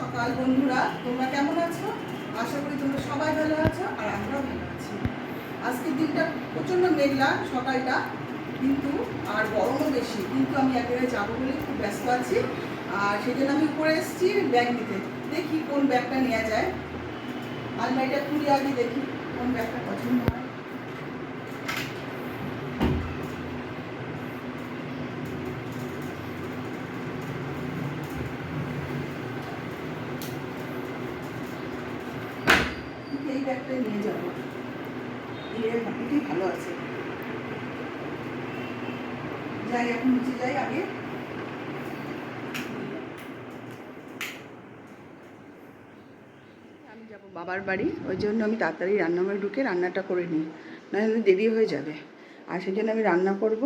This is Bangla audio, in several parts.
সকাল, বন্ধুরা, তোমরা কেমন আছো? আশা করি তোমরা সবাই ভালো আছো আর আমরাও ভালো আছি। আজকের দিনটা প্রচণ্ড মেঘলা সকালটা, কিন্তু আর গরমও বেশি, কিন্তু আমি একেবারে যাব বলে খুব ব্যস্ত আছি। আর জন্য আমি উপরে এসেছি ব্যাগ নিতে। দেখি কোন ব্যাগটা নেওয়া যায়। আলমারিটা খুলে আগে দেখি কোন ব্যাগটা পছন্দ হয়। ভালো আছে যাই এখন নিচে যাই আগে আমি যাব বাবার বাড়ি, ওই জন্য আমি তাড়াতাড়ি রান্নাঘরে ঢুকে রান্নাটা করে নিই। নাহলে দেরি হয়ে যাবে। আর সেই জন্য আমি রান্না করব।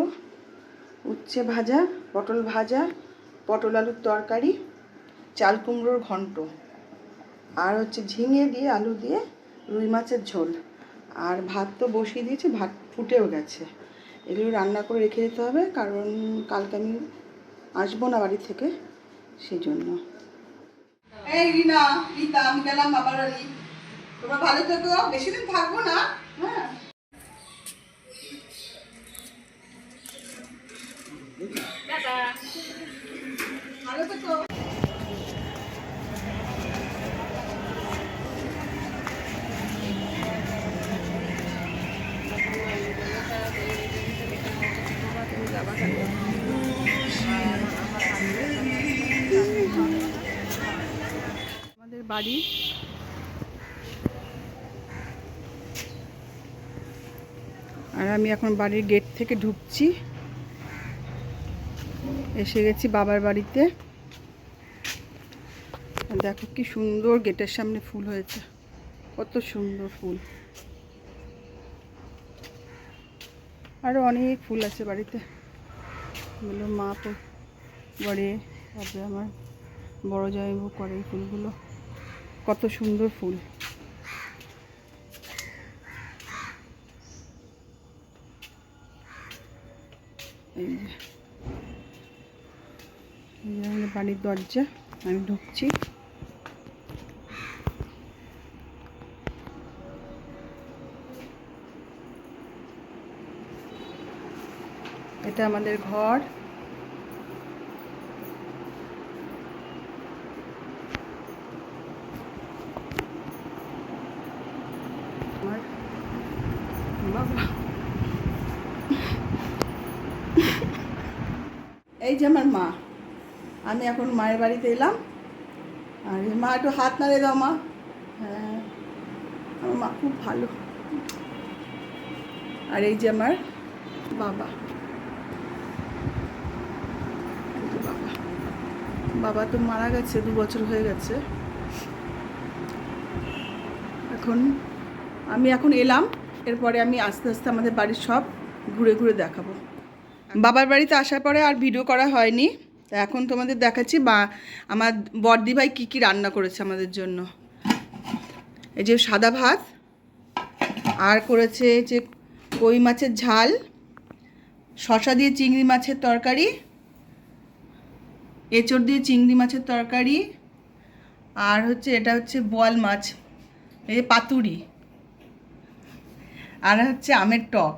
উচ্ছে ভাজা, পটল ভাজা, পটল আলুর তরকারি, চাল কুমড়োর ঘন্ট। আর হচ্ছে ঝিঙে দিয়ে, আলু দিয়ে রুই মাছের ঝোল। আর ভাত তো বসিয়ে দিয়েছি, ভাত ফুটেও গেছে। এগুলো রান্না করে রেখে দিতে হবে, কারণ কালকে আমি আসব না বাড়ি থেকে সেই জন্য এই রিনা, রীতা, আমি গেলাম বাবার বাড়ি তোমরা ভালো থেকো বেশি দিন থাকব না। বাড়ি। আর আমি এখন বাড়ির গেট থেকে ঢুকছি। এসে গেছি বাবার বাড়িতে। দেখো কি সুন্দর গেটের সামনে ফুল হয়েছে। কত সুন্দর ফুল। আরও অনেক ফুল আছে বাড়িতে। এগুলো মা তো করে, তারপরে আমার বড় জামাইবু করে এই ফুলগুলো। কত সুন্দর ফুল। বাড়ির দরজা আমি ঢুকছি। এটা আমাদের ঘর আমার বাবা এই যে আমার মা। আমি এখন মায়ের বাড়িতে এলাম। আর মা একটু হাত নাড়ে দাও মা। হ্যাঁ আমার মা খুব ভালো। আর এই যে আমার বাবা। বাবা। বাবা তো মারা গেছে, দু বছর হয়ে গেছে। এখন আমি এখন এলাম। এরপরে আমি আস্তে আস্তে আমাদের বাড়ির সব ঘুরে ঘুরে দেখাবো। বাবার বাড়িতে আসার পরে আর ভিডিও করা হয়নি। এখন তোমাদের দেখাচ্ছি বা আমার বর্দি ভাই কী কী রান্না করেছে আমাদের জন্য। এই যে সাদা ভাত, আর করেছে যে কই মাছের ঝাল শশা দিয়ে চিংড়ি মাছের তরকারি, এঁচড় দিয়ে চিংড়ি মাছের তরকারি, আর হচ্ছে এটা হচ্ছে বোয়াল মাছ, এই পাতুরি, আর হচ্ছে আমের টক।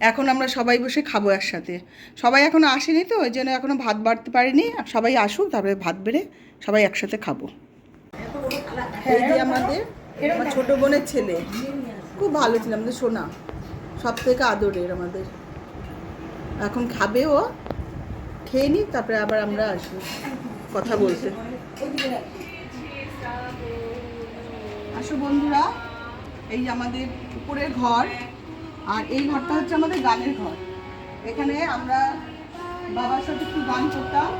এখন আমরা সবাই বসে খাব একসাথে। সবাই এখনও আসেনি তো, ওই জন্য এখনও ভাত বাড়তে পারিনি। সবাই আসুক, তারপরে ভাত বেড়ে সবাই একসাথে খাব। এই যে আমাদের, আমার ছোট বোনের ছেলে। খুব ভালো ছিল আমাদের সোনা। সব থেকে আদরের আমাদের। এখন খাবে ও, খেয়ে নিক, তারপরে আবার আমরা আসব কথা বলতে। আসো বন্ধুরা, এই আমাদের উপরের ঘর। আর এই ঘরটা হচ্ছে আমাদের গানের ঘর। এখানে আমরা বাবার সাথে একটু গান করতাম।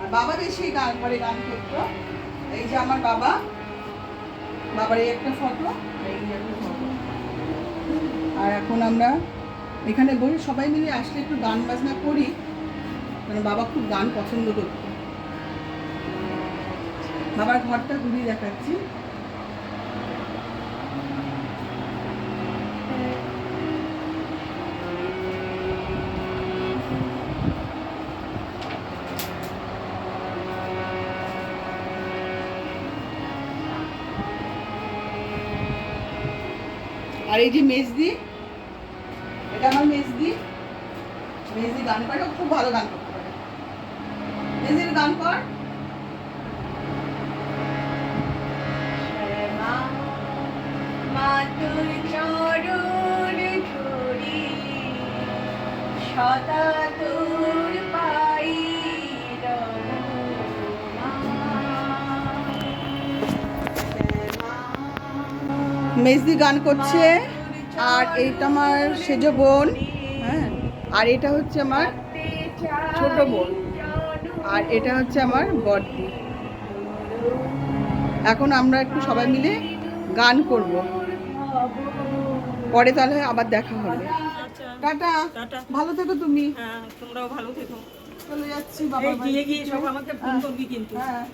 আর বাবা বেশি গান করে, গান করতো। এই যে আমার বাবা বাবার এই একটা ফটো এই একটা ফটো। আর এখন আমরা এখানে বসে সবাই মিলে আসলে একটু গান বাজনা করি মানে বাবা খুব গান পছন্দ করত। বাবার ঘরটা ঘুরিয়ে দেখাচ্ছি। আর এই যে মেজদি, এটা আমার মেজদি। মেজদি গান করে খুব ভালো গান করতে পারে মেজদির গান কর। মাতুর চরণ ধরি সদা মেজদি গান করছে। আর এইটা আমার সেজ বোন হ্যাঁ। আর এটা হচ্ছে আমার ছোট বোন। আর এটা হচ্ছে আমার বড়দি। এখন আমরা একটু সবাই মিলে গান করব। পরে তাহলে আবার দেখা হবে। টাটা। টাটা। ভালো থেকো তুমি। হ্যাঁ তোমরাও ভালো থেকো। চলে যাচ্ছি বাবা গিয়ে গিয়ে সব আমাকে ফোন করবি কিন্তু। হ্যাঁ।